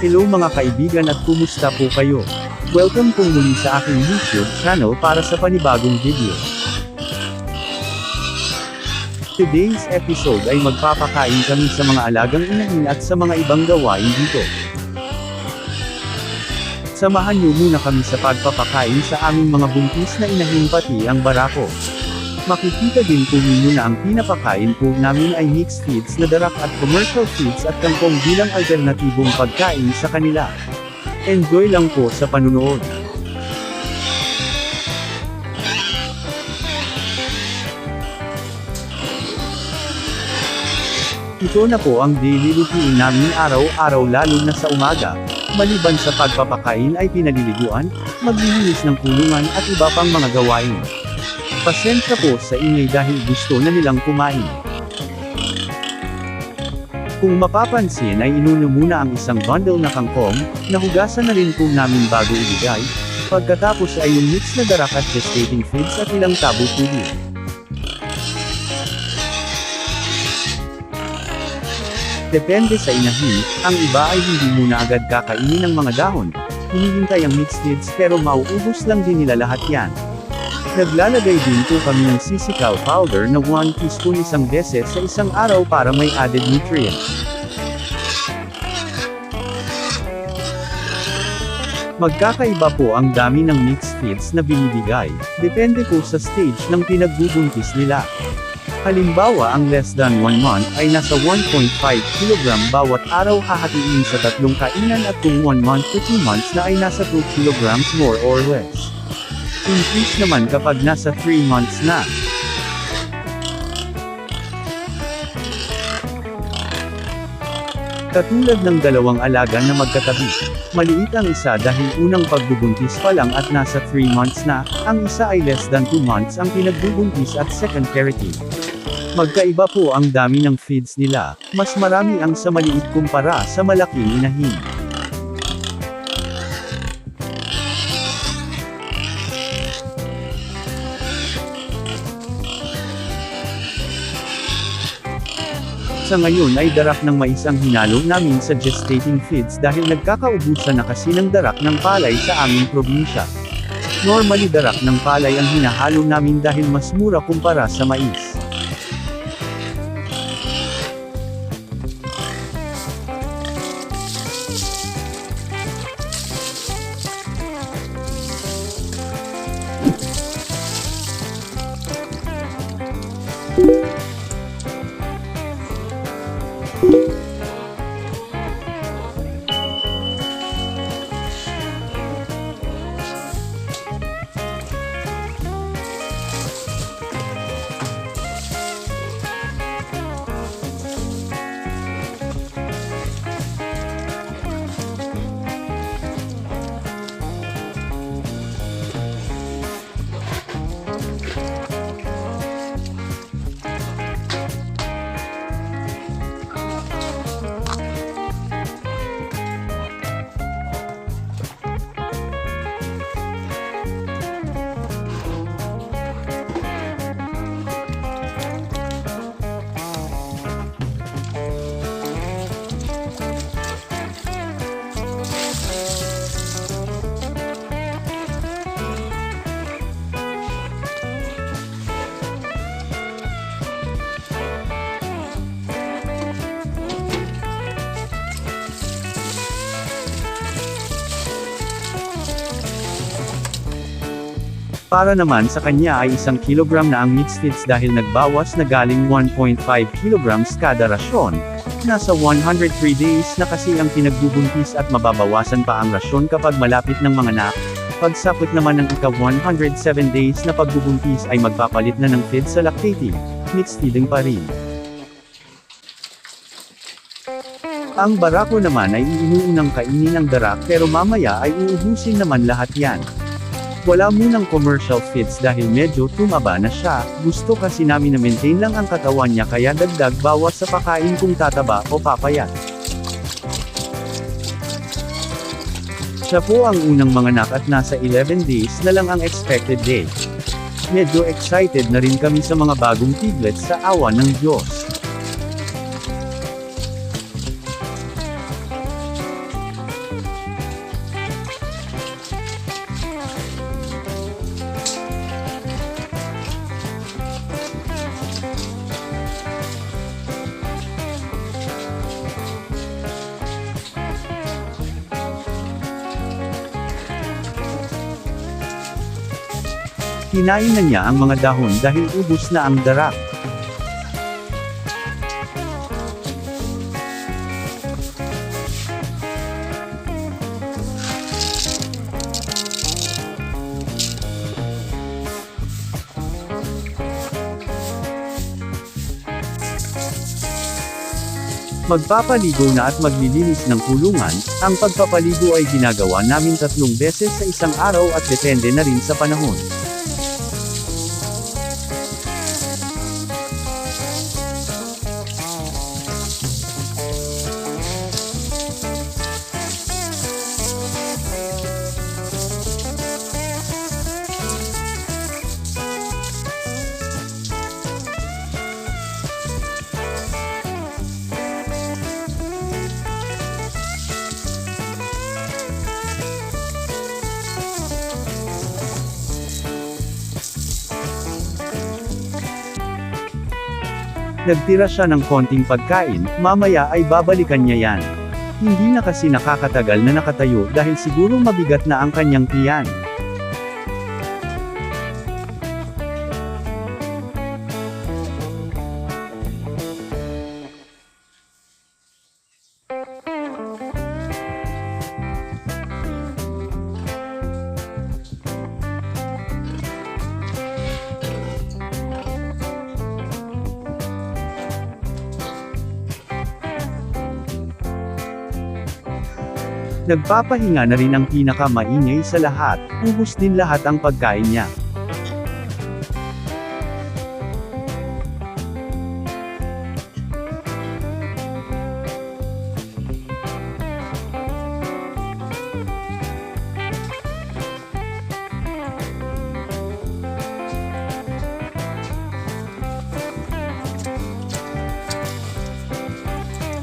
Hello mga kaibigan at kumusta po kayo? Welcome po muli sa aking YouTube channel para sa panibagong video. Today's episode ay magpapakain kami sa mga alagang inahin at sa mga ibang gawain dito. Samahan niyo muna kami sa pagpapakain sa aming mga buntis na inahin pati ang barako. Makikita din po ninyo na ang pinapakain po namin ay mixed feeds na darak at commercial feeds at kangkong bilang alternatibong pagkain sa kanila. Enjoy lang po sa panunood. Ito na po ang daily routine namin araw-araw lalo na sa umaga. Maliban sa pagpapakain ay pinaliliguan, maglilinis ng kulungan at iba pang mga gawain. Pasensya po sa ingay dahil gusto na nilang kumain. Kung mapapansin ay inuno muna ang isang bundle na kangkong, nahugasan na rin po namin bago ibigay, pagkatapos ay yung mix na darak at gestating feeds at ilang tabo tubig. Depende sa inahin, ang iba ay hindi muna agad kakainin ng mga dahon. Hinihintay ang mixed feeds pero mauubos lang din nila lahat yan. Naglalagay din po kami ng sisikaw powder na 1 teaspoon isang beses sa isang araw para may added nutrients. Magkakaiba po ang dami ng mixed feeds na binibigay, depende po sa stage ng pinagbubuntis nila. Halimbawa ang less than 1 month ay nasa 1.5 kg bawat araw hahatiin sa tatlong kainan at kung 1 month to 2 months na ay nasa 2 kg more or less. Increase naman kapag nasa 3 months na. Katulad ng dalawang alaga na magkatabi. Maliit ang isa dahil unang pagbubuntis pa lang at nasa 3 months na, ang isa ay less than 2 months ang pinagbubuntis at second parity. Magkaiba po ang dami ng feeds nila, mas marami ang sa maliit kumpara sa malaking inahin. Sa ngayon ay darak ng mais ang hinalo namin sa gestating feeds dahil nagkakaubusan na kasi ng darak ng palay sa aming probinsya. Normally darak ng palay ang hinahalo namin dahil mas mura kumpara sa mais. Para naman sa kanya ay isang kilogram na ang mixed feeds dahil nagbawas na galing 1.5 kilograms kada rasyon. Nasa 103 days na kasi ang pinagbubuntis at mababawasan pa ang rasyon kapag malapit ng mga anak. Pagsapot naman ng ika 107 days na pagbubuntis ay magpapalit na ng feed sa lactating, mixed feeding pa rin. Ang barako naman ay iinuunang kainin ng darak pero mamaya ay uubusin naman lahat yan. Wala munang commercial feeds dahil medyo tumaba na siya, gusto kasi namin na maintain lang ang katawan niya kaya dagdag bawas sa pakain kung tataba o papayat. Siya po ang unang manganak at nasa 11 days na lang ang expected day. Medyo excited na rin kami sa mga bagong piglets sa awa ng Diyos. Kinain na niya ang mga dahon dahil ubos na ang darak. Magpapaligo na at maglilinis ng kulungan, ang pagpapaligo ay ginagawa namin tatlong beses sa isang araw at depende na rin sa panahon. Nagtira siya ng konting pagkain, mamaya ay babalikan niya yan. Hindi na kasi nakakatagal na nakatayo dahil siguro mabigat na ang kanyang tiyan. Nagpapahinga na rin ang pinakamaingay sa lahat, ubus din lahat ang pagkain niya.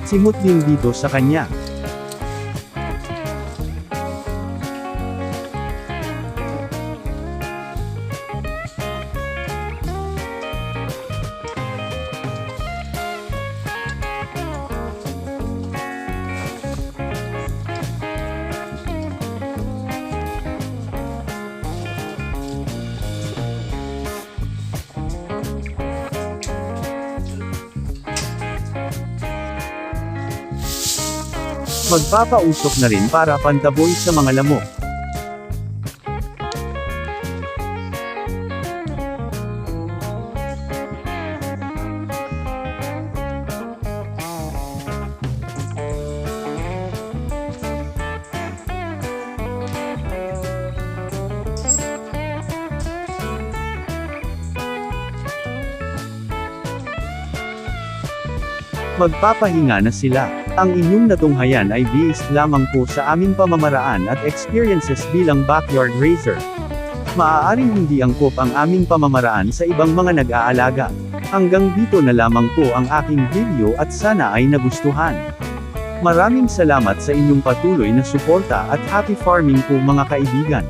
Simot din dito sa kanya. Magpapausok na rin para pantaboy sa mga lamok. Magpapahinga na sila. Ang inyong natunghayan ay based lamang po sa aming pamamaraan at experiences bilang backyard raiser. Maaaring hindi angkop ang aming pamamaraan sa ibang mga nag-aalaga. Hanggang dito na lamang po ang aking video at sana ay nagustuhan. Maraming salamat sa inyong patuloy na suporta at happy farming po mga kaibigan.